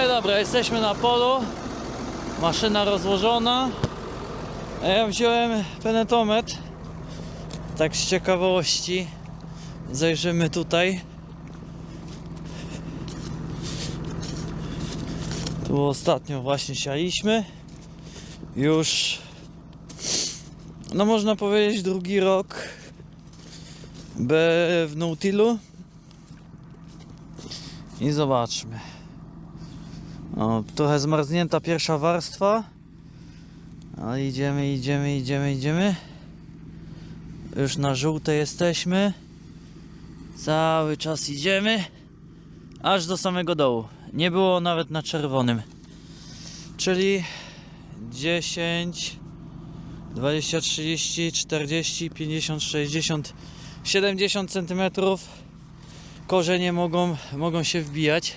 No i dobra, jesteśmy na polu. Maszyna rozłożona. A ja wziąłem penetometr. Tak z ciekawości. Zajrzymy tutaj. Tu ostatnio właśnie sialiśmy. Już no można powiedzieć drugi rok w Nautilu. I zobaczmy. O, trochę zmarznięta pierwsza warstwa. Ale idziemy, idziemy, idziemy, idziemy. Już na żółte jesteśmy. Cały czas idziemy. Aż do samego dołu. Nie było nawet na czerwonym. Czyli 10, 20, 30, 40, 50, 60, 70 cm. Korzenie mogą, mogą się wbijać.